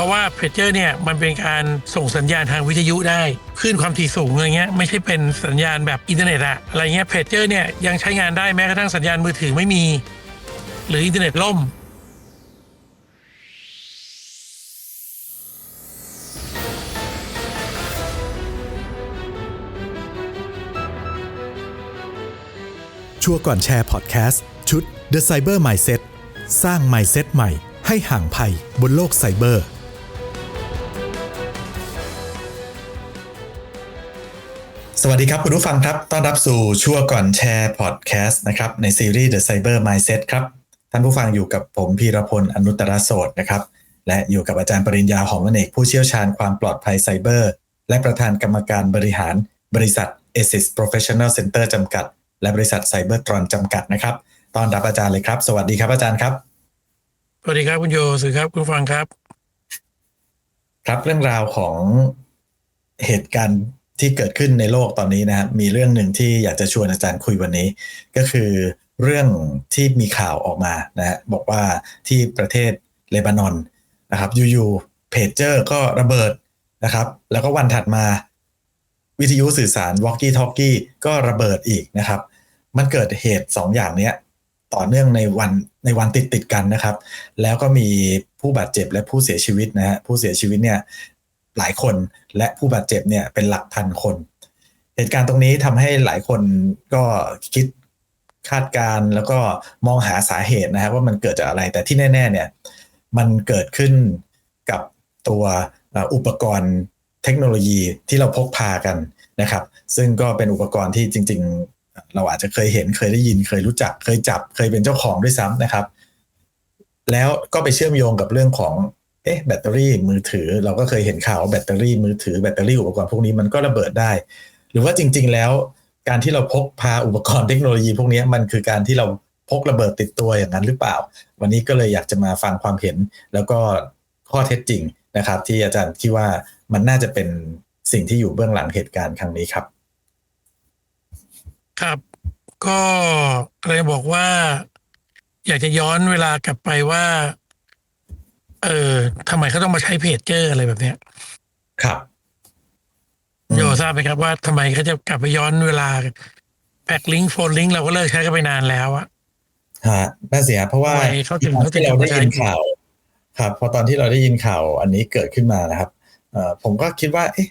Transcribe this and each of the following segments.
ราะว่าเพจเจอร์เนี่ยมันเป็นการส่งสัญญาณทางวิทยุได้คลื่นความถี่สูงอะไรเงี้ยไม่ใช่เป็นสัญญาณแบบอินเทอร์เน็ตอะอะไรเงี้ยเพจเจอร์เนี่ยยังใช้งานได้แม้กระทั่งสัญญาณมือถือไม่มี หรืออินเทอร์เน็ตล่มชัวร์ก่อนแชร์พอดแคสต์ชุด The Cyber Mindset สร้าง Mindset ใหม่ให้ห่างภัยบนโลกไซเบอร์ สวัสดีครับคุณผู้ฟังครับ ต้อนรับสู่ชัวร์ก่อนแชร์พอดแคสต์นะครับในซีรีส์ The Cyber Mindset ครับ ท่านผู้ฟังอยู่กับผมพีรพลอนุตตรโสดนะครับ และอยู่กับอาจารย์ปริญญาหอมอเนกผู้เชี่ยวชาญความปลอดภัยไซเบอร์ และประธานกรรมการบริหารบริษัท a s i s Professional Center จำกัด และบริษัทไซเบอร์ตรอนจำกัดนะครับต้อนรับอาจารย์เลยครับ สวัสดีครับอาจารย์ครับ สวัสดีครับคุณโยสื่อครับคุณผู้ฟังครับ ครับเรื่องราวของเหตุการณ์ ที่เกิดขึ้นในโลกตอนนี้นะครับมีเรื่องหนึ่งที่อยากจะชวนอาจารย์คุยวันนี้ ก็คือเรื่องที่มีข่าวออกมานะฮะบอกว่าที่ประเทศเลบานอนนะครับอยู่ๆเพจเจอร์ก็ระเบิดนะครับ แล้วก็วันถัดมาวิทยุสื่อสาร Walkie Talkie ก็ระเบิดอีกนะครับ มันเกิดเหตุ2ออย่างเนี้ยต่อเนื่องในวันในวันติดติดกันนะครับ แล้วก็มีผู้บาดเจ็บและผู้เสียชีวิตนะฮะผู้เสียชีวิตเนี่ย หลายคน และผู้บาดเจ็บเนี่ยเป็นหลักพันคน เหตุการณ์ตรงนี้ทำให้หลายคนก็คิดคาดการณ์แล้วก็มองหาสาเหตุนะครับว่ามันเกิดจากอะไรแต่ที่แน่ ๆ เนี่ยมันเกิดขึ้นกับตัวอุปกรณ์เทคโนโลยีที่เราพกพากันนะครับ ซึ่งก็เป็นอุปกรณ์ที่จริง ๆ เราอาจจะเคยเห็นเคยได้ยินเคยรู้จัก เคยจับ เคยเป็นเจ้าของด้วยซ้ำนะครับ แล้วก็ไปเชื่อมโยงกับเรื่องของ เอ๊ะแบตเตอรี่มือถือ เราก็เคยเห็นข่าวแบตเตอรี่มือถือแบตเตอรี่อุปกรณ์พวกนี้มันก็ระเบิดได้ หรือว่าจริง ๆ แล้ว การที่เราพกพาอุปกรณ์เทคโนโลยีพวกนี้มันคือการที่เราพกระเบิดติดตัวอย่างนั้นหรือเปล่า วันนี้ก็เลยอยากจะมาฟังความเห็น แล้วก็ข้อเท็จจริงนะครับ ที่อาจารย์คิดว่ามันน่าจะเป็นสิ่งที่อยู่เบื้องหลังเหตุการณ์ครั้งนี้ครับ ครับ ก็เลยบอกว่า อยากจะย้อนเวลากลับไปว่า เออทำไมเขาต้องมาใช้เพจเจอร์อะไรแบบเนี้ย ครับ โยทราบไหมครับว่าทำไมเขาจะกลับไปย้อนเวลาแพ็กลิงก์โฟนลิงก์เราก็เลิกใช้กันไปนานแล้วอะฮะนั่นสิครับเพราะว่าทำไมเขาถึงตอนที่เราได้ยินเขาถึงข่าว ครับพอตอนที่เราได้ยินข่าวอันนี้เกิดขึ้นมานะครับเอ่อผมก็คิดว่า เอ๊ะ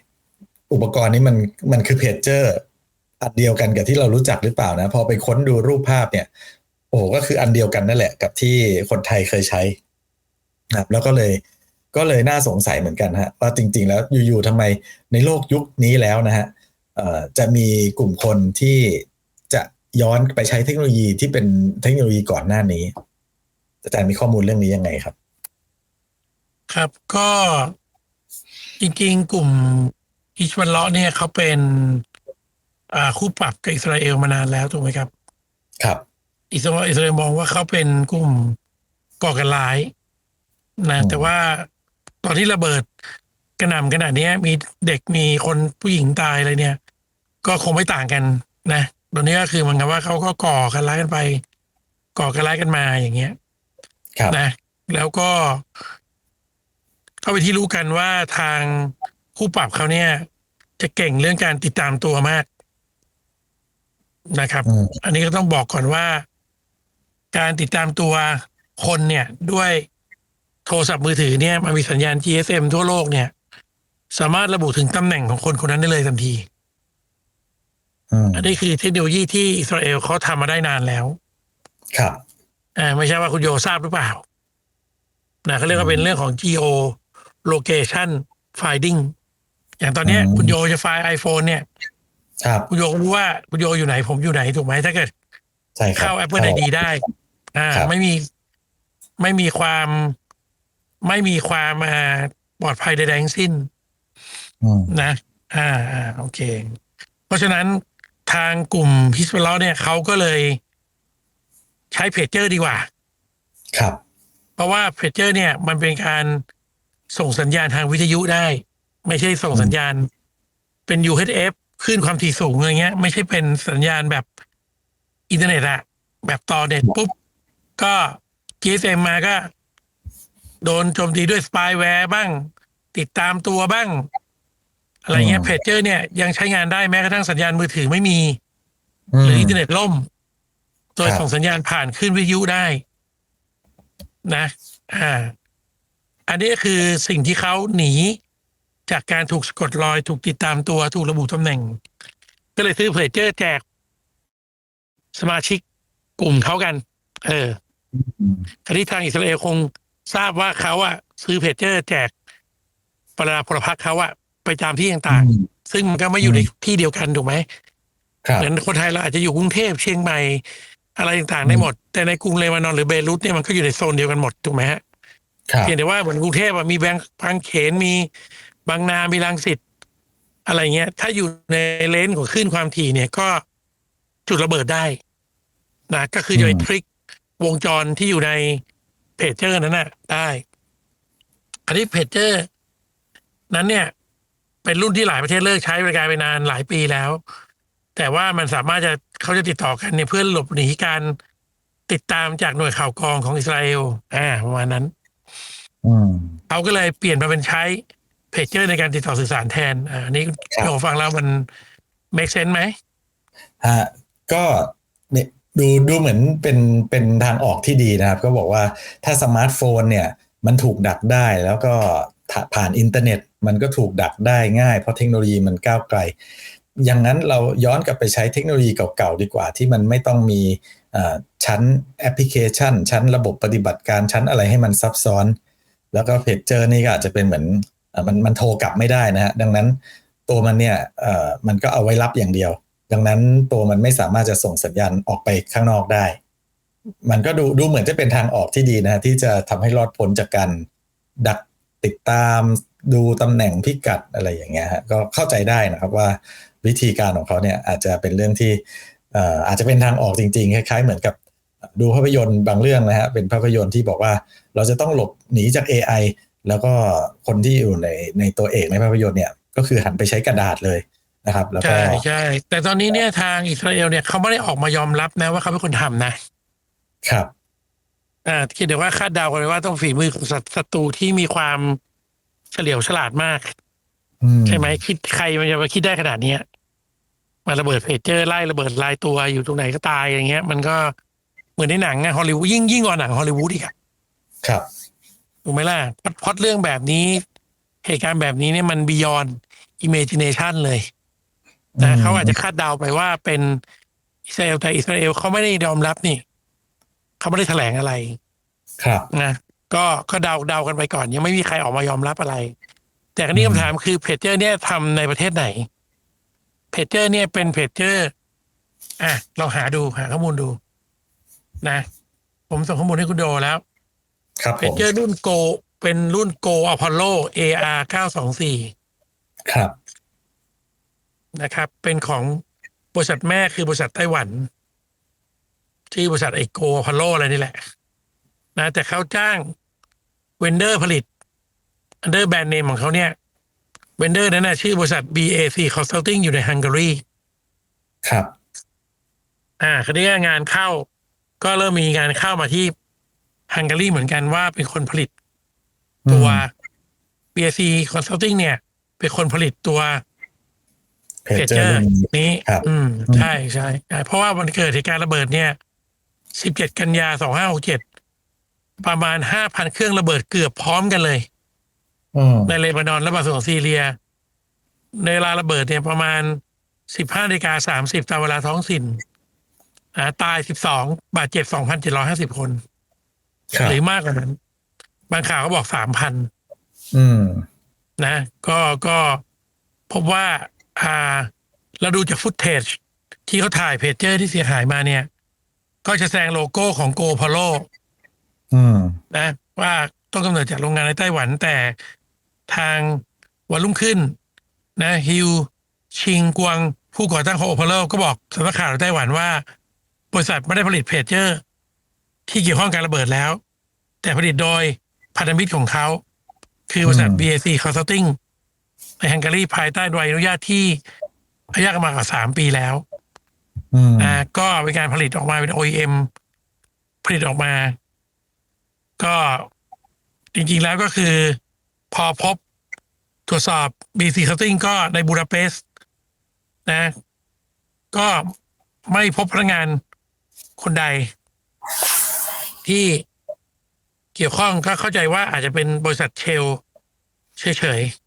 อุปกรณ์นี้มันมันคือเพจเจอร์อันเดียวกันกับที่เรารู้จักหรือเปล่านะ พอไปค้นดูรูปภาพเนี่ย โอ้โหก็คืออันเดียวกันนั่นแหละ กับที่คนไทยเคยใช้ นะครับแล้วก็เลยก็เลยน่าสงสัยเหมือนกันฮะว่าจริง ๆ แล้วอยู่ๆทำไมในโลกยุคนี้แล้วนะฮะเอ่อจะมีกลุ่มคนที่จะย้อนไปใช้เทคโนโลยีที่เป็นเทคโนโลยีก่อนหน้านี้ อาจารย์มีข้อมูลเรื่องนี้ยังไงครับ ครับก็จริง ๆ กลุ่มอิชวันเลาะเนี่ยเขาเป็นอ่าคู่ปรับกับอิสราเอลมานานแล้วถูกไหมครับ ครับ อิสราเอลอิสราเอลมองว่าเขาเป็นกลุ่มก่อการร้าย นะอืมแต่ว่าตอนที่ระเบิดกระหน่ำขนาดเนี้ยมีเด็กมีคนผู้หญิงตายอะไรเนี่ย ก็คงไม่ต่างกันนะตอนนี้ก็คือเหมือนกับว่าเขาก็ก่อการร้ายกันไป ก่อการร้ายกันมาอย่างเงี้ยครับนะ แล้วก็ก็ไปนที่รู้กันว่าทางผู้ปรับเขาเนี่ย จะเก่งเรื่องการติดตามตัวมากนะครับอืมอันนี้ก็ต้องบอกก่อนว่า การติดตามตัวคนเนี่ยด้วย โทรศัพท์มือถือเนี่ยมันมีสัญญาณ GSM ทั่วโลกเนี่ย สามารถระบุถึงตำแหน่งของคนคนนั้นได้เลยทันทีอืมอันนี้คือเทคโนโลยีที่อิสราเอลเขาทำมาได้นานแล้ว ครับอ่าไม่ใช่ว่าคุณโยทราบหรือเปล่านะเขาเรียกว่าเป็นเรื่องของ geo location finding อย่างตอนเนี้ยอืมคุณโยจะไฟล์ iPhone เนี่ย ครับคุณโยรู้ว่าคุณโยอยู่ไหนผมอยู่ไหนถูกไหมถ้าเกิดใช่ครับเข้า Apple ID ได้ อ่าครับไม่มีไม่มีความ ไม่มีความอ่าปลอดภัยใดๆทั้งสิ้นอืมนะอ่าอ่าโอเค เพราะฉะนั้นทางกลุ่มฮิสเปอร์เนี่ยเขาก็เลยใช้เพจเจอร์ดีกว่า ครับ เพราะว่าเพจเจอร์ เนี่ย มันเป็นการส่งสัญญาณทางวิทยุได้ ไม่ใช่ส่งสัญญาณ เป็น UHF คลื่นความถี่สูงอะไรเงี้ย ไม่ใช่เป็นสัญญาณแบบอินเทอร์เน็ตอะแบบต่อเน็ตปุ๊บ ก็ GSM มาก็ โดนโจมตีด้วยสปายแวร์บ้าง ติดตามตัวบ้าง อะไรเงี้ยอืมเพจเจอร์ เนี่ยยังใช้งานได้แม้กระทั่งสัญญาณมือถือไม่มีมหรืออินเทอร์เน็ตล่ม โดยครับส่งสัญญาณผ่านขึ้นวิทยุได้ นะ อ่า อันนี้ก็คือสิ่งที่เขาหนี จากการถูกสะกดรอย ถูกติดตามตัวถูกระบุตำแหน่ง ก็เลยซื้อเพจเจอร์แจก สมาชิกกลุ่มเขากัน เอออืมคราวนี้ทางอิสราเอลคง ทราบว่าเขาอะซื้อเพจเจอร์แจกปราพลพรรคเขาอะไปตามที่ต่างๆ ซึ่งมันก็ไม่อยู่ในที่เดียวกันถูกไหมครับเหมือนคนไทยเราอาจจะอยู่กรุงเทพเชียงใหม่อะไรต่างๆได้หมด แต่ในกรุงเลบานอนหรือเบรุตเนี่ยมันก็อยู่ในโซนเดียวกันหมดถูกไหมฮะครับเพียงแต่ว่าเหมือนกรุงเทพอะมีแบงบางเขนมีบางนามีรังสิตอะไรเงี้ย ถ้าอยู่ในเลนส์ของคลื่นความถี่เนี่ยก็จุดระเบิดได้นะก็คือจะไปอืมพลิกวงจรที่อยู่ใน เพจเจอร์นั้นน่ะ ได้ อันนี้เพจเจอร์นั้นเนี่ย เป็นรุ่นที่หลายประเทศเลิกใช้บริการไปนานหลายปีแล้ว แต่ว่ามันสามารถจะเขาจะติดต่อกันเนี่ยเพื่อหลบหนีการติดตามจากหน่วยข่าวกรองของอิสราเอลอ่าประมาณนั้นอืมเขาก็เลยเปลี่ยนมาเป็นใช้เพจเจอร์ในการติดต่อสื่อสารแทนอ่าอันนี้ครับเราฟังแล้วมัน make sense ไหมฮะก็เนี่ย ดูดูเหมือนเป็นเป็นทางออกที่ดีนะครับ ก็บอกว่าถ้าสมาร์ทโฟนเนี่ยมันถูกดักได้แล้วก็ผ่านอินเทอร์เน็ต มันก็ถูกดักได้ง่าย เพราะเทคโนโลยีมันก้าวไกล อย่างนั้นเราย้อนกลับไปใช้เทคโนโลยีเก่าๆดีกว่า ที่มันไม่ต้องมีชั้นแอปพลิเคชัน ชั้นระบบปฏิบัติการชั้นอะไรให้มันซับซ้อน แล้วก็เพจเจอร์นี่ก็อาจจะเป็นเหมือนอมันมันโทรกลับไม่ได้นะฮะดังนั้นตัวมันเนี่ยมันก็เอาไว้รับอย่างเดียว ดังนั้นตัวมันไม่สามารถจะส่งสัญญาณออกไปข้างนอกได้ มันก็ดูดูเหมือนจะเป็นทางออกที่ดีนะฮะที่จะทำให้รอดพ้นจากการดักติดตามดูตำแหน่งพิกัดอะไรอย่างเงี้ยฮะก็เข้าใจได้นะครับว่าวิธีการของเขาเนี่ยอาจจะเป็นเรื่องที่เอ่ออาจจะเป็นทางออกจริงๆ คล้ายๆ เหมือนกับดูภาพยนตร์บางเรื่องนะฮะเป็นภาพยนตร์ที่บอกว่าเราจะต้องหลบหนีจาก AI แล้วก็คนที่อยู่ในในตัวเอกในภาพยนตร์เนี่ยก็คือหันไปใช้กระดาษเลย นะครับ แล้วก็ใช่ใช่แต่ตอนนี้เนี่ยทางอิสราเอลเนี่ยเขาไม่ได้ออกมายอมรับนะว่าเขาเป็นคนทำนะครับอ่าคิดเดี๋ยวว่าคาดเดากันเลยว่าต้องฝีมือของศัศัตรูที่มีความเฉลียวฉลาดมากอืใช่ไหมคิดใครมันจะมาคิดได้ขนาดเนี้ยมาระเบิดเพจเจอร์ไล่ระเบิดลายตัวอยู่ตรงไหนก็ตายอย่างเงี้ย มันก็เหมือนในหนังอะฮอลลีวูดยิ่งยิ่งกว่าหนังฮอลลีวูดอีกอะครับถูกไหมล่ะพล็อตพล็อตเรื่องแบบนี้ เหตุการณ์แบบนี้เนี่ยมันบียอนอิเมจิเนชันเลย นะอืมเขาอาจจะคาดเดาไปว่าเป็นอิสราเอลแต่อิสราเอลเขาไม่ได้ยอมรับนี่เขาไม่ได้แถลงอะไร ครับนะก็ก็เดาเดากันไปก่อน ยังไม่มีใครออกมายอมรับอะไร แต่อันนี้อืมคำถามคือเพจเจอร์ เนี่ยทำในประเทศไหนเพจเจอร์ เนี่ยเป็นเพจเจอร์อะเราหาดูหาข้อมูลดู นะ ผมส่งข้อมูลให้คุณโดแล้ว ครับเพผจมเจอร์รุ่นโก เป็นรุ่นโกอพอลโล AR 924 ครับ นะครับ เป็นของบริษัทแม่คือบริษัทไต้หวัน ที่บริษัทไอโกอพอลโลอะไรนี่แหละ นะ แต่เขาจ้างเวนเดอร์ผลิตอันเดอร์แบรนด์เนมของเขาเนี่ยเวนเดอร์นั้นนะชื่อบริษัท BAC Consulting อยู่ในฮังการีครับ อ่าคราวนี้งานเข้า ก็เริ่มมีงานเข้ามาที่ฮังการีเหมือนกันว่าเป็นคนผลิตตัว BAC Consulting เนี่ย เป็นคนผลิตตัว เพเพจจเจเจออร์ร์รุ่นนี้นี้ครับอืมอืมใช่ใช่ใช่เพราะว่าวันเกิดเหตุการณ์ระเบิดเนี่ย17กันยา2567ประมาณ5,000เครื่องระเบิดเกือบพร้อมกันเลยอืมในเลบานอนและบางส่วนของซีเรีย ในเวลาระเบิดเนี่ยประมาณ15นาฬิกา30ตามเวลาท้องถิ่นอ่าตาย12บาดเจ็บ2,750คนครับหรือมากกว่านั้น บางข่าวก็บอก3,000อืมนะ ก็ก็พบว่า อ่าเราดูจากฟุตเทจที่เขาถ่ายเพจเจอร์ที่เสียหายมาเนี่ย ก็จะแสดงโลโก้ของโกพอลโลอืมนะ ว่าต้นกำเนิดจากโรงงานในไต้หวัน แต่ทางวันรุ่งขึ้น นะฮิว ชิงกวง ผู้ก่อตั้งของโอพอลโลก็บอกสำนักข่าวในไต้หวันว่า บริษัทไม่ได้ผลิตเพจเจอร์ ที่เกี่ยวข้องกับการระเบิดแล้ว แต่ผลิตโดยพันธมิตรของเขา คือบริษัทอืม BAC Consulting ในฮังการีภายใต้ใบอนุญาตที่อายุมากกว่าสามปีแล้วอืมอ่าก็เป็นการผลิตออกมาเป็น OEM ผลิตออกมา ก็จริงๆแล้วก็คือ พอพบตรวจสอบ BC Setting ก็ในบูดาเปสต์นะ ก็ไม่พบพนักงานคนใด ที่เกี่ยวข้องก็เข้าใจว่าอาจจะเป็นบริษัทเชลเฉยๆ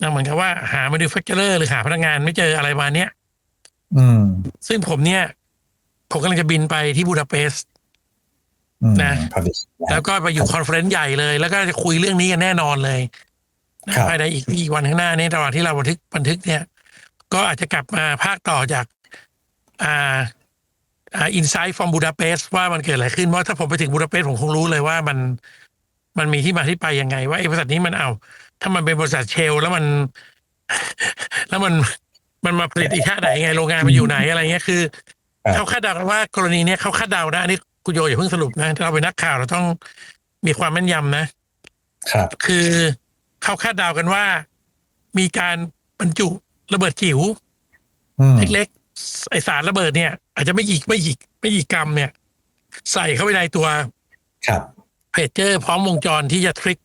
นะเหมือนกับว่าหา manufacturer หรือหาพนักงานไม่เจออะไรมาเนี้ยอืม ซึ่งผมเนี่ย ผมกำลังจะบินไปที่บูดาเปสต์อืมนะพอดีแล้วก็ไปอยู่คอนเฟอเรนซ์ใหญ่เลย แล้วก็จะคุยเรื่องนี้กันแน่นอนเลยนะครับภายในอีกอีกวันข้างหน้านี้ระหว่างที่เราบันทึกบันทึกเนี่ย ก็อาจจะกลับมาภาคต่อจาก อ่าอ่าอินไซต์ฟอร์มบูดาเปสต์ว่ามันเกิดอะไรขึ้นเพราะถ้าผมไปถึงบูดาเปสต์ผมคงรู้เลยว่ามันมันมีที่มาที่ไปยังไง ว่าไอ้บริษัทนี้มันเอา ถ้ามันเป็นบริษัทเชล แล้วมัน แล้วมันมันมาผลิตอีกท่าไหนไงโรงงานมันอยู่ไหนอะไรเงี้ยคือเขาคาดเดากันว่ากรณีเนี้ยเขาคาดเดานะอันนี้คุณโยอย่าเพิ่งสรุปนะเราเป็นนักข่าวเราต้องมีความแม่นยำนะครับ คือเขาคาดเดากันว่า มีการบรรจุระเบิดจิ๋วอืมเล็กๆไอสารระเบิดเนี่ย อาจจะไม่กี่ไม่กี่ไม่กี่กรัมเนี่ย ใส่เข้าไปในตัวครับเพจเจอร์พร้อมวงจรที่จะทริก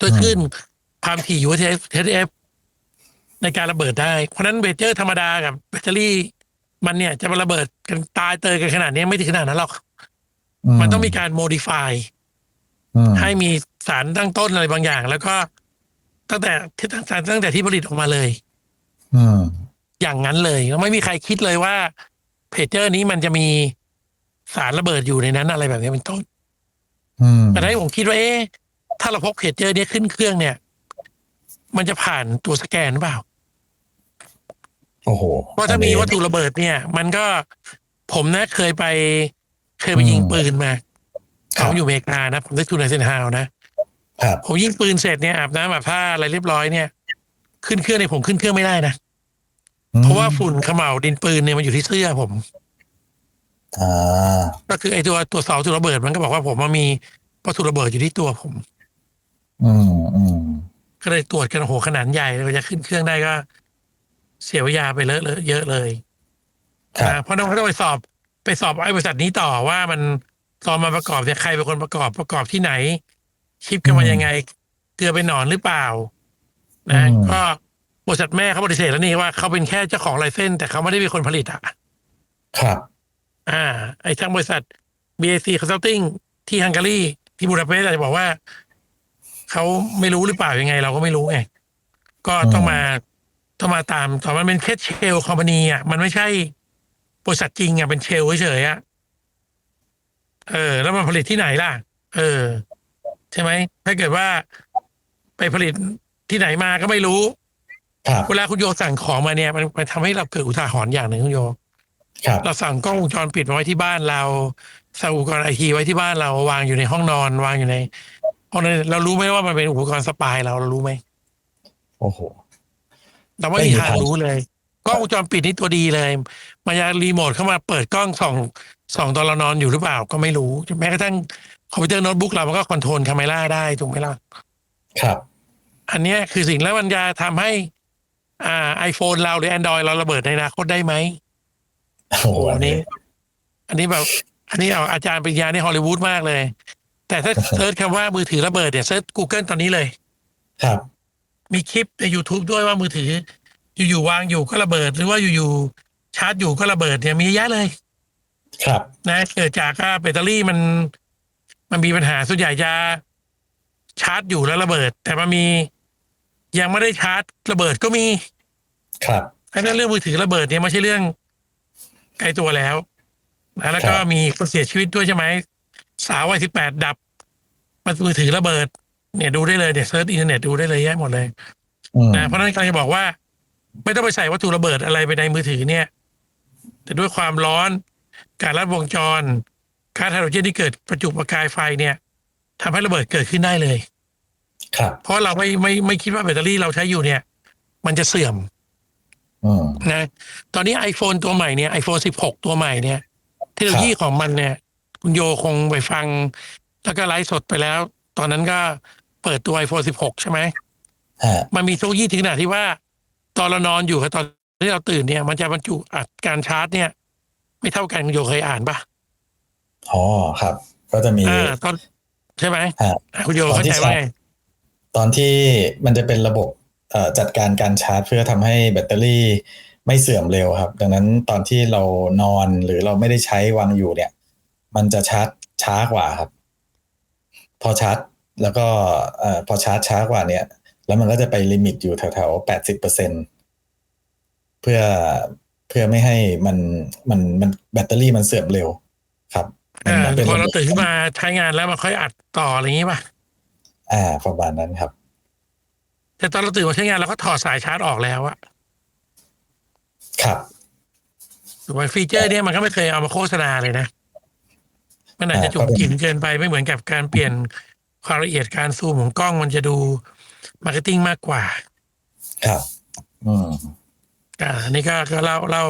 ตัวขึ้นความถี่ UTF TF ในการระเบิดได้ เพราะฉะนั้นเบเจอร์ธรรมดากับแบตเตอรี่ มันเนี่ยจะมาระเบิดกันตายเตยกันขนาดนี้ไม่ถึงขนาดนั้นหรอก มันต้องมีการโมดิฟายอืมให้มีสารตั้งต้นอะไรบางอย่าง แล้วก็ตั้งแต่ที่ตั้งแต่ตั้งแต่ที่ผลิตออกมาเลยอืมอย่างนั้นเลยแล้วไม่มีใครคิดเลยว่าเพจเจอร์นี้มันจะมีสารระเบิดอยู่ในนั้นอะไรแบบนี้เป็นต้นอืมแต่ให้ผมคิดว่าเอ๊ะ ถ้าเราพกเพจเจอร์เนี้ยขึ้นเครื่องเนี่ย มันจะผ่านตัวสแกนหรือเปล่าโอ้โหเพราะถ้ามีวัตถุระเบิดเนี่ย มันก็ผมนะเคยไป เคยไปยิงปืนมาครัเขาบอยู่อเมริกานะ ผมได้ทุนในเซนฮาวนะครับผมยิงปืนเสร็จเนี่ยอาบน้ำอาบผ้าอะไรเรียบร้อยเนี่ย ขึ้นเครื่องเนี่ยผมขึ้นเครื่องไม่ได้นะเพราะว่าฝุ่นเขม่าวดินปืนเนี่ยมันอยู่ที่เสื้อผมอ่าก็คือไอ้ตัวตัวเสาตัวระเบิดมันก็บอกว่าผมมันมีวัตถุระเบิดอยู่ที่ตัวผม อืมอืมก็เลยตรวจกันโอ้โหขนาดใหญ่เลยจะขึ้นเครื่องได้ก็ เสียเวลาไปเลอะเลยเยอะเลยครับ นะเพราะต้องต้องไปสอบไปสอบไอ้บริษัทนี้ต่อว่ามันตอนมาประกอบเนี่ยใครเป็นคนประกอบประกอบที่ไหน ชิปกันมายังไง เกลือเป็นหนอนหรือเปล่า นะอืม ก็บริษัทแม่เขาปฏิเสธแล้วนี่ว่าเขาเป็นแค่เจ้าของไลเซนส์แต่เขาไม่ได้เป็นคนผลิตอะ ครับ อ่า ไอ้ทางบริษัท BAC Consulting ที่ฮังการีที่บูดาเปสต์อาจจะบอกว่า เขาไม่รู้หรือเปล่ายังไง เราก็ไม่รู้ไงก็ต้องมาต้องมาตามแต่มันเป็นแค่เชลคอมพานีอะมันไม่ใช่บริษัทจริงอะเป็นเชลเฉยๆอะเออ แล้วมันผลิตที่ไหนล่ะ เออ ใช่ไหมถ้าเกิดว่าไปผลิตที่ไหนมาก็ไม่รู้ครับเวลาคุณโยสั่งของมาเนี่ย มันมันทำให้เราเกิดอุทาหรณ์อย่างหนึ่งคุณโยครับเราสั่งกล้องวงจรปิดมาไว้ที่บ้านเราสั่งอุปกรณ์ไอทีไว้ที่บ้านเราวางอยู่ในห้องนอน วางอยู่ใน ห้องนั้นเรารู้ไหมว่ามันเป็นอุปกรณ์สปายเราเรารู้ไหมโอ้โหเราไม่ไม่มีมีทางทางรู้เลยกล้องวงจรปิดนี่ตัวดีเลยมันจะรีโมทเข้ามาเปิดกล้องส่องส่องตอนเรานอนอยู่หรือเปล่าก็ไม่รู้แม้กระทั่งคอมพิวเตอร์โน้ตบุ๊กเรามันก็คอนโทรลคาเมล่าได้ถูกไหมล่ะครับ อันเนี้ยคือสิ่งแล้วมันจะทำให้ อ่าไอโฟนเราหรือ Android เราระเบิดในอนาคตได้ไหมโอ้โหโอ้อัอันนนี้นี้ อันนี้แบบ อันนี้เอาอาจารย์ปริญญาในฮอลลีวูดมากเลย แต่ถ้าเซิร์ชคำว่ามือถือระเบิดเนี่ยเซิร์ช Google ตอนนี้เลย ครับ มีคลิปใน YouTube ด้วยว่ามือถือ อยู่ๆวางอยู่ก็ระเบิด หรือว่าอยู่ๆชาร์จอยู่ก็ระเบิดเนี่ยมีเยอะแยะเลย ครับ นะเกิดจากว่าแบตเตอรี่มัน มันมีปัญหาส่วนใหญ่จะชาร์จอยู่แล้วระเบิด แต่มันมียังไม่ได้ชาร์จระเบิดก็มีครับเพราะฉะนั้นเรื่องมือถือระเบิดเนี่ยไม่ใช่เรื่องไกลตัวแล้วนะแล้วก็ครับมีคนเสียชีวิตด้วยใช่ไหม สาววัยสิบแปดดับมันมือถือระเบิด เนี่ยดูได้เลยเนี่ยเซิร์ชอินเทอร์เน็ตดูได้เลยแยะหมดเลยอืมนะเพราะฉะนั้นกำลังจะบอกว่า ไม่ต้องไปใส่วัตถุระเบิดอะไรไปในมือถือเนี่ย แต่ด้วยความร้อน การลัดวงจรก๊าซไฮโดรเจนที่เกิดประจุประกายไฟเนี่ยทำให้ระเบิดเกิดขึ้นได้เลย ครับ เพราะเราไม่ไม่ไม่คิดว่าแบตเตอรี่เราใช้อยู่เนี่ย มันจะเสื่อมอืมนะ ตอนนี้ iPhone ตัวใหม่เนี่ย iPhone 16 ตัวใหม่เนี่ย เทคโนโลยีของมันเนี่ย คุณโยคงไปฟัง แล้วก็ไลฟ์สดไปแล้ว ตอนนั้นก็เปิดตัว iPhone 16 ใช่ไหมฮะมันมีเทคโนโลยีถึงขนาดที่ว่า ตอนเรานอนอยู่กับตอนที่เราตื่นเนี่ย มันจะบรรจุอัดการชาร์จเนี่ย ไม่เท่ากันคุณโยเคยอ่านปะอ๋อครับ ก็จะมีอ่าตอนใช่ไหมฮะอะคุณโยตอนเข้าที่ใจว่าชาร์จไงตอนที่มันจะเป็นระบบเอ่อจัดการการชาร์จ เพื่อทำให้แบตเตอรี่ไม่เสื่อมเร็วครับ ดังนั้นตอนที่เรานอนหรือเราไม่ได้ใช้วางอยู่เนี่ย มันจะชาร์จช้ากว่าครับ พอชาร์จ แล้วก็เอ่อพอชาร์จช้ากว่าเนี่ย แล้วมันก็จะไปลิมิตอยู่แถวๆแปดสิบเปอร์เซ็นเพื่อเพื่อไม่ให้มันมันมันแบตเตอรี่มันเสื่อมเร็วครับมันอ่ามันเป็นพอระเราบบตื่นขึ้นมาใช้งานแล้วมันค่อยอัดต่ออะไรอย่างงี้ป่ะอ่าประมาณนั้นครับ แต่ตอนเราตื่นมาใช้งานเราก็ถอดสายชาร์จออกแล้วอะครับถูกไหมฟีเจอร์เนี่ยมันก็ไม่เคยเอามาโฆษณาเลยนะ มันอาจจะจุกจิ๋มเกินไปไม่เหมือนกับการเปลี่ยนความละเอียดการซูมของกล้องมันจะดูมาร์เก็ตติ้งมากกว่า ครับ อืมอ่าอันนี้ก็ก็เล่าเล่า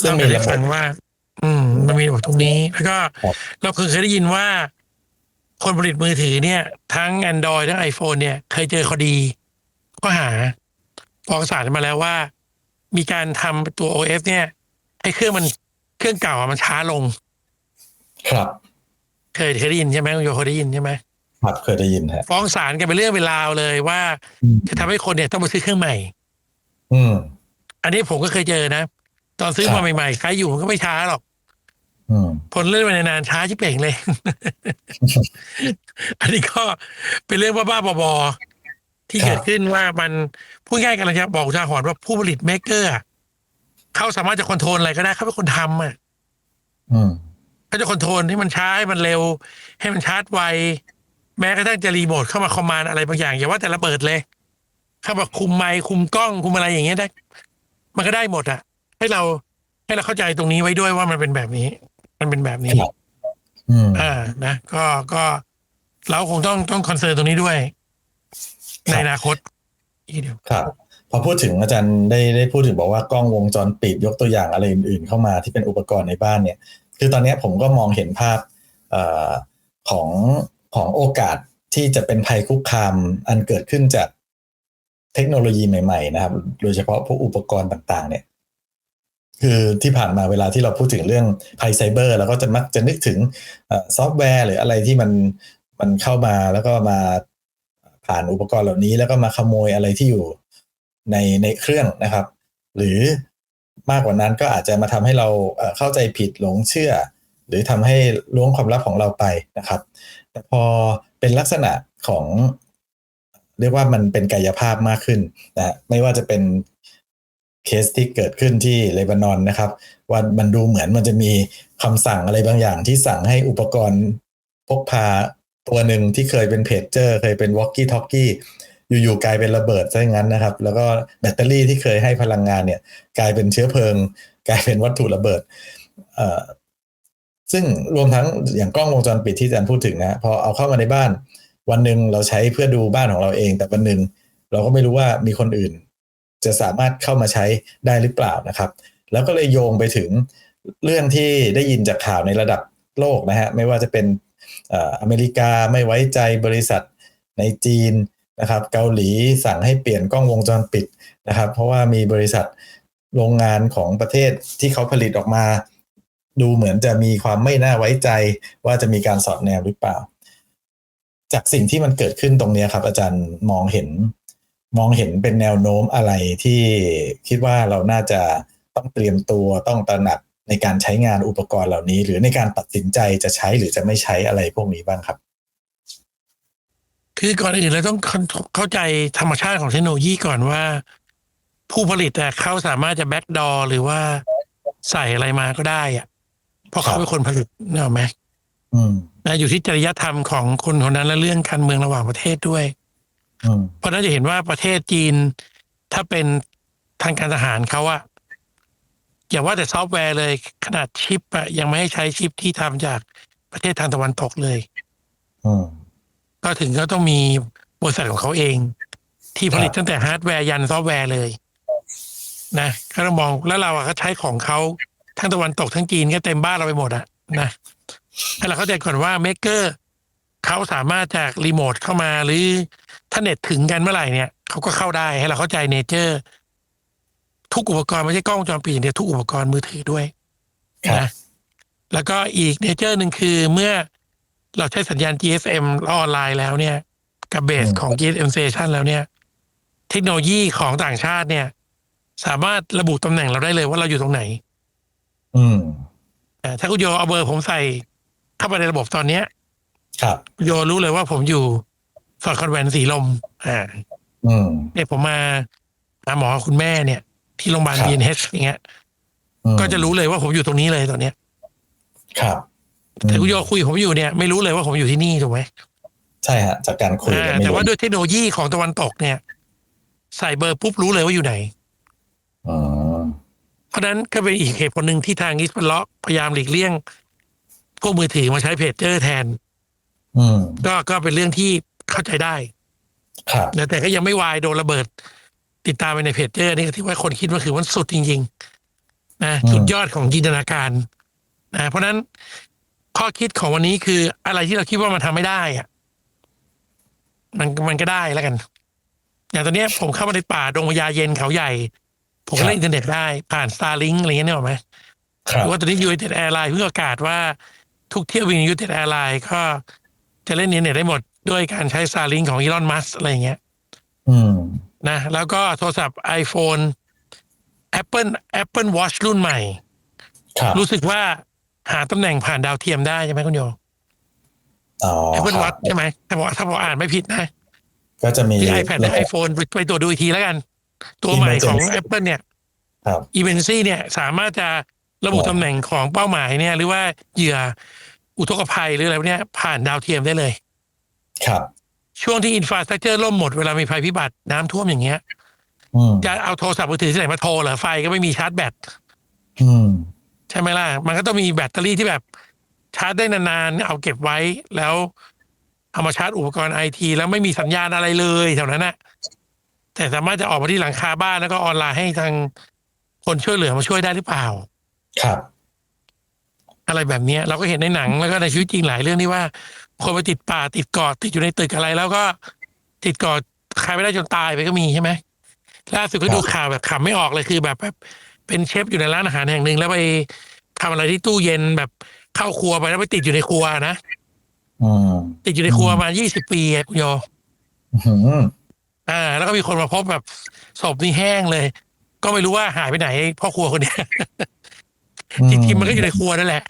ซึ่งเล่ามีกันให้ระบบฟังว่า อืม มันมีระบบตรงนี้ แล้วก็ครับเราเคยเคยได้ยินว่า คนผลิตมือถือเนี่ย ทั้ง Android ทั้ง iPhone เนี่ย เคยเจอคดีข้อหาฟ้องศาลมาแล้วว่า มีการทำตัว OS เนี่ย ให้เครื่องมันเครื่องเก่าอะมันช้าลง ครับ เคยเคยได้ยินใช่ไหมคุณโยเคยได้ยินใช่ไหมครับเคยได้ยินฮะฟ้องศาลกันเป็นเรื่องเป็นราวเลยว่าอืมจะทำให้คนเนี่ยต้องไปซื้อเครื่องใหม่ อืม อันนี้ผมก็เคยเจอนะ ตอนซื้อครับมาใหม่ๆใช้อยู่มันก็ไม่ช้าหรอกอืมผลเล่นไปนานๆช้าชิบเป่งเลย อันนี้ก็เป็นเรื่องบ้าๆบอๆที่ครับเกิดขึ้นว่ามันพูดง่ายกันเลยจะบอกอุทาหรณ์ว่าผู้ผลิตเมกเกอร์อะเขาสามารถจะคอนโทรลอะไรก็ได้เขาเป็นคนทำอะอืม เขาจะคอนโทรลให้มันช้าให้มันเร็ว ให้มันชาร์จไว แม้กระทั่งจะรีโมทเข้ามาคอมมานด์อะไรบางอย่างอย่าว่าแต่ระเบิดเลย เข้ามาคุมไมค์คุมกล้องคุมอะไรอย่างเงี้ยได้ มันก็ได้หมดอะให้เราให้เราเข้าใจตรงนี้ไว้ด้วยว่ามันเป็นแบบนี้ มันเป็นแบบนี้ครับอืมอ่านะก็ก็เราคงต้องต้องคอนเซิร์นตรงนี้ด้วยครับในอนาคตอีกเดียวครับพอพูดถึงอาจารย์ได้ได้พูดถึงบอกว่ากล้องวงจรปิดยกตัวอย่างอะไรอื่น ๆ เข้ามาที่เป็นอุปกรณ์ในบ้านเนี่ย คือตอนนี้ผมก็มองเห็นภาพอของของโอกาสที่จะเป็นภัยคุกคามอันเกิดขึ้นจากเทคโนโลยีใหม่ ๆ นะครับ โดยเฉพาะพวกอุปกรณ์ต่างๆ เนี่ย คือที่ผ่านมาเวลาที่เราพูดถึงเรื่องภัยไซเบอร์เราก็จะมักจะนึกถึงซอฟต์แวร์หรืออะไรที่มันมันเข้ามาแล้วก็มาผ่านอุปกรณ์เหล่านี้ แล้วก็มาขโมยอะไรที่อยู่ในในเครื่องนะครับ หรือ มากกว่านั้นก็อาจจะมาทำให้เราเข้าใจผิดหลงเชื่อ หรือทำให้ล้วงความลับของเราไปนะครับ แต่พอเป็นลักษณะของเรียกว่ามันเป็นกายภาพมากขึ้นนะไม่ว่าจะเป็นเคสที่เกิดขึ้นที่เลบานอนนะครับ ว่ามันดูเหมือนมันจะมีคำสั่งอะไรบางอย่าง ที่สั่งให้อุปกรณ์พกพาตัวหนึ่งที่เคยเป็นเพจเจอร์ เคยเป็นวอกกี้ท็อกกี้ อยู่ๆกลายเป็นระเบิดซะอย่างนั้นนะครับ แล้วก็แบตเตอรี่ที่เคยให้พลังงานเนี่ย กลายเป็นเชื้อเพลิง กลายเป็นวัตถุระเบิดเอ่อซึ่งรวมทั้งอย่างกล้องวงจรปิดที่อาจารย์พูดถึงนะพอเอาเข้ามาในบ้าน วันหนึ่งเราใช้เพื่อดูบ้านของเราเอง แต่วันหนึ่งเราก็ไม่รู้ว่ามีคนอื่น จะสามารถเข้ามาใช้ได้หรือเปล่านะครับ แล้วก็เลยโยงไปถึงเรื่องที่ได้ยินจากข่าวในระดับโลกนะฮะไม่ว่าจะเป็นอเมริกาไม่ไว้ใจบริษัทในจีน นะครับเกาหลีสั่งให้เปลี่ยนกล้องวงจรปิดนะครับ เพราะว่ามีบริษัทโรงงานของประเทศที่เขาผลิตออกมา ดูเหมือนจะมีความไม่น่าไว้ใจว่าจะมีการสอดแนมหรือเปล่า จากสิ่งที่มันเกิดขึ้นตรงนี้ครับ อาจารย์มองเห็น มองเห็นเป็นแนวโน้มอะไรที่คิดว่าเราน่าจะต้องเตรียมตัวต้องตระหนักในการใช้งานอุปกรณ์เหล่านี้ หรือในการตัดสินใจจะใช้หรือจะไม่ใช้อะไรพวกนี้บ้างครับ คือก่อนอื่นเราต้องเข้าเข้าใจธรรมชาติของเทคโนโลยีก่อนว่า ผู้ผลิตอะเขาสามารถจะแบ็กดอหรือว่าใส่อะไรมาก็ได้อะเพราะเขาเป็นคนผลิตเนกอะไหมอืมนะอยู่ที่จริยธรรมของคนคนนั้นและเรื่องการเมืองระหว่างประเทศด้วยอืมเพราะน่าจะเห็นว่าประเทศจีน ถ้าเป็นทางการทหารเขาอะอย่าว่าแต่ซอฟต์แวร์เลย ขนาดชิปอะยังไม่ให้ใช้ชิปที่ทำจากประเทศทางตะวันตกเลยอืม ก็ถึงก็ต้องมีบริษัทของเขาเอง ที่ผลิตครับตั้งแต่ฮาร์ดแวร์ยันซอฟต์แวร์เลย นะก็ต้องมองแล้วเราอะก็ใช้ของเขาทั้งตะวันตกทั้งจีนก็เต็มบ้านเราไปหมดอะนะให้เราเข้าใจก่อนว่าเมกเกอร์เขาสามารถจากรีโมทเข้ามาหรือถ้าเน็ตถึงกันเมื่อไหร่เนี่ยเขาก็เข้าได้ให้เราเข้าใจเนเจอร์ ทุกอุปกรณ์ไม่ใช่กล้องวงจรปิดอย่างเดียวทุกอุปกรณ์มือถือด้วยครับนะแล้วก็อีกเนเจอร์หนึ่งคือเมื่อ เราใช้สัญญาณ GSM ออนไลน์แล้วเนี่ย กับเบสอืมของ GSM Station แล้วเนี่ย เทคโนโลยีของต่างชาติเนี่ย สามารถระบุตำแหน่งเราได้เลยว่าเราอยู่ตรงไหน อืมอ่าถ้าคุณโยเอาเบอร์ผมใส่เข้าไปในระบบตอนเนี้ย ครับคุณโยรู้เลยว่าผมอยู่ซอยคอนแวนต์สีลม อ่าอืมเนี่ยผมมาหาหมอคุณแม่เนี่ย ที่โรงพยาบาลครับ BNH อย่างเงี้ยอืมก็จะรู้เลยว่าผมอยู่ตรงนี้เลยตอนเนี้ย ครับ แต่คุณโยคุยกับผมอยู่เนี่ยไม่รู้เลยว่าผมอยู่ที่นี่ถูกไหมใช่ฮะจากการคุยอ่ากันไม่แต่ว่ารู้ด้วยเทคโนโลยีของตะวันตกเนี่ย ใส่เบอร์ปุ๊บรู้เลยว่าอยู่ไหนอืมเพราะฉะนั้นก็เป็นอีกเหตุผลหนึ่งที่ทางอิสปล็อกพยายามหลีกเลี่ยงพวกมือถือมาใช้เพจเจอร์แทนอืมก็ก็เป็นเรื่องที่เข้าใจได้ครับนะแต่ก็ยังไม่วายโดนระเบิด ติดตามไปในเพจเจอร์นี่ก็ที่ว่าคนคิดว่าคือมันสุดจริง ๆ นะสุดยอดของจินตนาการนะเพราะฉะนั้น ข้อคิดของวันนี้คืออะไรที่เราคิดว่ามันทำไม่ได้อะมันมันก็ได้แล้วกัน อย่างตอนเนี้ยผมเข้ามาในป่าดงพญาเย็นเขาใหญ่ ผมก็เล่นอินเทอร์เน็ตได้ผ่าน Starlink อะไรเงี้ยนึกออกไหมครัหบรือว่าตอนนี้ยู i นเต็ดแอร์ไลน์เพิ่งประกาศว่าทุกเที่ยวบินยู i นเต็ดแอร์ไลน์ก็จะเล่นอินเทอร์เน็ตได้หมดด้วยการใช้ Starlink ของอีลอนมัสอะไรอย่างเงี้ยอืมนะแล้วก็โทรศัพท์ iPhone Apple Apple Watch รุ่นใหม่ครับรู้สึกว่า หาตำแหน่งผ่านดาวเทียมได้ใช่ไหมคุณโยอ๋อ Apple ครับ Watch ใช่ไหมถ้าบอกถ้าบอกอ่านไม่ผิดนะก็จะมีที่ iPad และระบบ iPhone ไปไปตรวจดูอีกทีแล้วกัน ตัวใหม่ของ Emergency Apple เนี่ยครับ e m e r g e n c y เนี่ยสามารถจะระบุอ๋อตำแหน่งของเป้าหมายเนี่ย หรือว่าเหยื่ออุทกภัยหรืออะไรพวกเนี่ยผ่านดาวเทียมได้เลย ครับ ช่วงที่อินฟราสตรักเจอร์ล่มหมดเวลามีภัยพิบัติน้ำท่วมอย่างเงี้ยอืมจะเอาโทรศัพท์มือถือที่ไหนมาโทรเหรอไฟก็ไม่มีชาร์จแบตอืม ใช่ไหมล่ะ มันก็ต้องมีแบตเตอรี่ที่แบบชาร์จได้นานๆเอาเก็บไว้แล้วเอามาชาร์จอุปกรณ์ไอทีแล้วไม่มีสัญญาณอะไรเลยแถวนั้นนะแต่สามารถจะออกมาที่หลังคาบ้านแล้วก็ออนไลน์ให้ทางคนช่วยเหลือมาช่วยได้หรือเปล่า ครับ อะไรแบบเนี้ยเราก็เห็นในหนังแล้วก็ในชีวิตจริงหลายเรื่องที่ว่าคนไปติดป่าติดเกาะติดอยู่ในตึกอะไร แล้วก็ติดเกาะใครไม่ได้จนตายไปก็มีใช่ไหมล่าสุดก็ดูข่าวแบบขำไม่ออกเลยคือแบบแบบ เป็นเชฟอยู่ในร้านอาหารแห่งหนึ่งแล้วไปทำอะไรที่ตู้เย็นแบบเข้าครัวไปแล้วไปติดอยู่ในครัวนะอืมติดอยู่ในครัวมายี่สิบปีอะคุณโยอืมอ่า แล้วก็มีคนมาพบแบบศพนี่แห้งเลย ก็ไม่รู้ว่าหายไปไหนพ่อครัวคนเนี้ย จริงๆมันก็อยู่ในครัวนั่นแหละ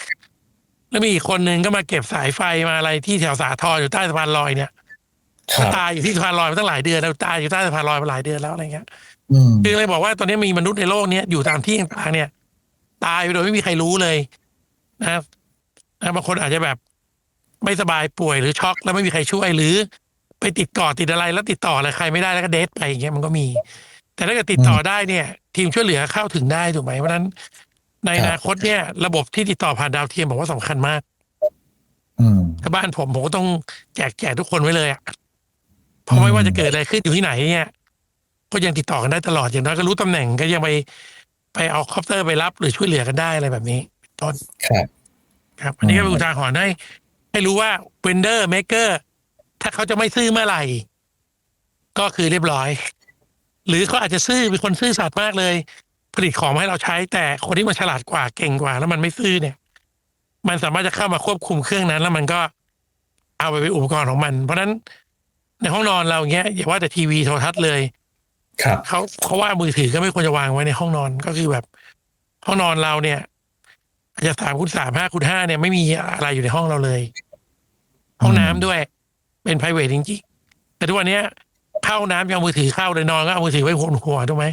แล้วมีอีกคนนึงก็มาเก็บสายไฟมาอะไรที่แถวสาทรอยู่ใต้สะพานลอยเนี่ยครัก็บตายอยู่ที่สะพานลอยมาตั้งหลายเดือนแล้วตายอยู่ใต้สะพานลอยมาหลายเดือนแล้วอะไรเงี้ยอืม คือเลยบอกว่าตอนนี้มีมนุษย์ในโลกเนี้ยอยู่ตามที่ต่างๆเนี่ย ตายไปโดยไม่มีใครรู้เลยนะครับนะบางคนอาจจะแบบ ไม่สบายป่วยหรือช็อกแล้วไม่มีใครช่วยหรือ ไปติดเกาะติดอะไรแล้วติดต่ออะไรใครไม่ได้แล้วก็เดทไปอย่างเงี้ยมันก็มี แต่ถ้าเกิดติดต่อได้เนี่ย ทีมช่วยเหลือเข้าถึงได้ถูกไหมเพราะฉะนั้น ในอนาคตเนี่ย ระบบที่ติดต่อผ่านดาวเทียมบอกว่าสำคัญมากอืมถ้าบ้านผมผมก็ต้องแจกแจกทุกคนไว้เลยอะเพราะไม่ว่าจะเกิดอะไรขึ้นอยู่ที่ไหนเนี่ย ก็ยังติดต่อกันได้ตลอดอย่างน้อยก็รู้ตำแหน่งก็ยังไปไปเอาคอปเตอร์ไปรับหรือช่วยเหลือกันได้อะไรแบบนี้ต้นครับครับอันนี้ก็เป็นอุทาหรณ์ให้ให้รู้ว่าเวนเดอร์เมเกอร์ถ้าเขาจะไม่ซื่อเมื่อไหร่ ก็คือเรียบร้อย หรือเขาอาจจะซื่อเป็นคนซื่อสัตย์มากเลย ผลิตของมาให้เราใช้แต่คนที่มันฉลาดกว่าเก่งกว่า แล้วมันไม่ซื่อเนี่ย มันสามารถจะเข้ามาควบคุมเครื่องนั้น แล้วมันก็เอาไปเป็นอุปกรณ์ของมัน เพราะฉะนั้นในห้องนอนเราเงี้ยอย่าว่าแต่ทีวีโทรทัศน์เลย ครับ เขาเขาว่ามือถือก็ไม่ควรจะวางไว้ในห้องนอนก็คือแบบ ห้องนอนเราเนี่ยอาจจะสามคูณสามห้าคูณห้าเนี่ยไม่มีอะไรอยู่ในห้องเราเลย ห้องน้ำด้วย เป็น p r i v a t จริงๆแต่ทุกวันเนี้ยเข้าน้ำยังเอามือถือเข้าเลยนอนก็เอามือถือไว้หัวหัวถูกไหม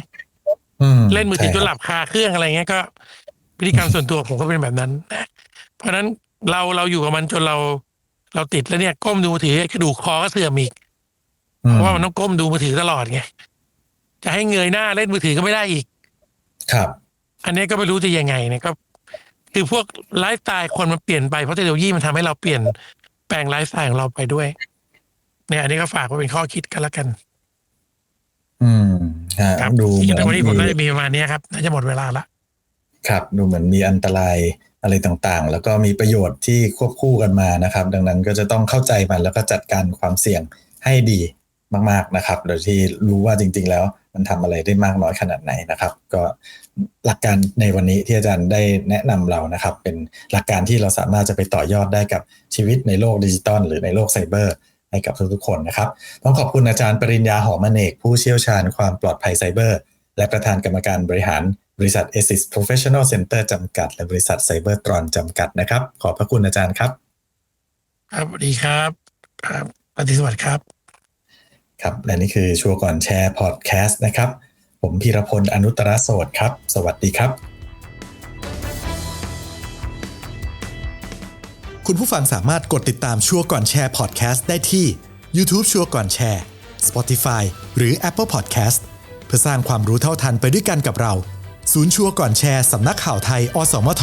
อืมเล่นมือถือจนหใช่ครับลับคาเครื่องอะไรเงี้ยก็พฤติกรรมส่วนตัวผมก็เป็นแบบนั้นนะเพราะฉะนั้นเราเราอยู่กับมันจนเรา เราติดแล้วเนี่ย ก้มดูมือถือกระดูกคอก็เสื่อมอีกอืเพมราะว่ามันต้องก้มดูมือถือตลอดไง จะให้เงยหน้าเล่นมือถือก็ไม่ได้อีก ครับ อันนี้ก็ไม่รู้จะยังไงเนี่ยก็คือพวกไลฟ์สไตล์คนมันเปลี่ยนไปเพราะเทคโนโลยีมันทำให้เราเปลี่ยนแปลงไลฟ์สไตล์ของเราไปด้วย เนี่ยอันนี้ก็ฝากไว้เป็นข้อคิดกันแล้วกัน อืมฮะครับดูเหที่มือนวันนี้ผมน่ามีจะมีประมาณนี้ครับน่าจะหมดเวลาละครับดูเหมือนมีอันตรายอะไรต่างๆ แล้วก็มีประโยชน์ที่ควบคู่กันมานะครับ ดังนั้นก็จะต้องเข้าใจมันแล้วก็จัดการความเสี่ยงให้ดีมาก ๆนะครับ โดยที่รู้ว่าจริง ๆ แล้ว มันทำอะไรได้มากน้อยขนาดไหนนะครับ ก็หลักการในวันนี้ที่อาจารย์ได้แนะนำเรานะครับ เป็นหลักการที่เราสามารถจะไปต่อยอดได้กับชีวิตในโลกดิจิตอลหรือในโลกไซเบอร์ให้กับทุกๆคนนะครับ ต้องขอบคุณอาจารย์ปริญญาหอมเนก ผู้เชี่ยวชาญความปลอดภัยไซเบอร์ และประธานกรรมการบริหารบริษัท ASIS Professional Center จำกัด และบริษัทไซเบอร์ตรอนจำกัดนะครับ ขอบพระคุณอาจารย์ครับ ครับสวัสดีครับ ครับปฏิสวัสดิ์ครับ ครับและนี่คือชัวร์ก่อนแชร์พอดแคสต์นะครับ ผมพีรพลอนุตตรโสดครับ สวัสดีครับ คุณผู้ฟังสามารถกดติดตามชัวร์ก่อนแชร์พอดแคสต์ได้ที่ YouTube ชัวร์ก่อนแชร์ Spotify หรือ Apple Podcast เพื่อสร้างความรู้เท่าทันไปด้วยกันกับเรา ศูนย์ชัวร์ก่อนแชร์สำนักข่าวไทย อสมท